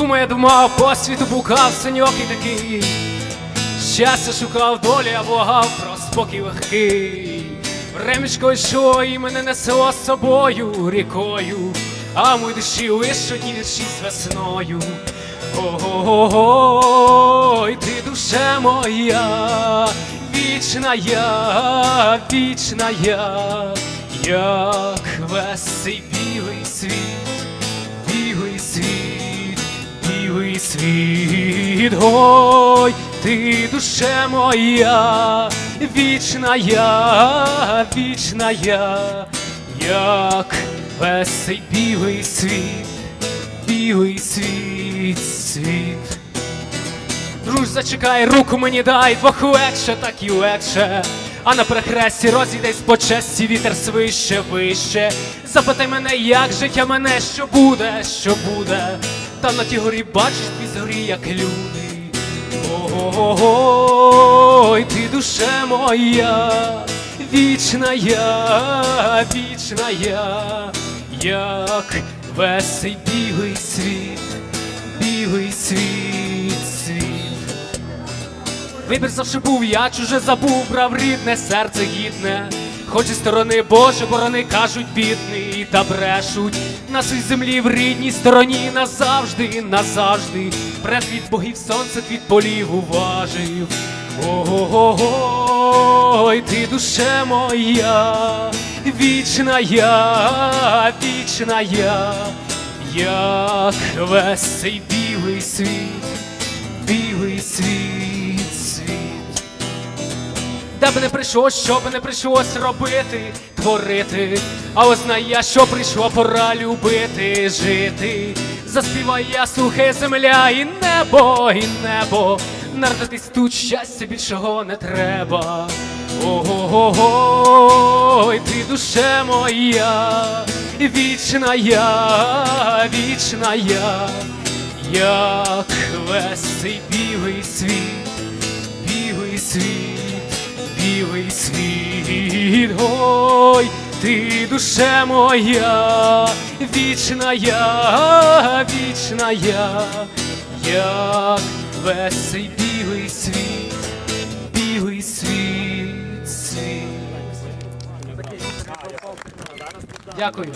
Думаю, думав, по світу букав синьок і такий. Щастя шукав долі, а благав про спокій легкий. Времечко йшло і мене несло з собою рікою, а мої душі лиш одні вірші з весною. Ой, ти душе моя, вічна я, вічна я, як весей білий світ, світ, ой, ти душе моя, вічна я, вічна я, як весей білий світ, білий світ, світ. Друж, зачекай, руку мені дай, двох легше, так і легше. А на перехресті розійдесь по честі, вітер свище, вище. Запитай мене, як життя мене, що буде, що буде. Там на тій горі бачиш твій зорі, як люди. Ой, ти душе моя, вічна я, вічна я, як весей білий світ, білий світ, світ. Вибір завжди був, я чуже забув, брав рідне серце гідне. Хоч і сторони Боже, борони кажуть бідний та брешуть. На своїй землі в рідній стороні назавжди, назавжди. Пред від богів сонце від полів уважив. Ой, ти душе моя, вічна я, вічна я, як весей білий світ, білий світ. Де б не прийшлось, що б не прийшлось робити, творити, а я, що прийшла пора любити, жити. Заспівай я сухе земля і небо, і небо. Народитись тут щастя більшого не треба. Ой, ти душе моя, вічна я, вічна я, як весей білий світ білий світ, білий світ, ой, ти душе моя, вічна я, вічна я, як весей білий світ, білий світ, світ. Дякую.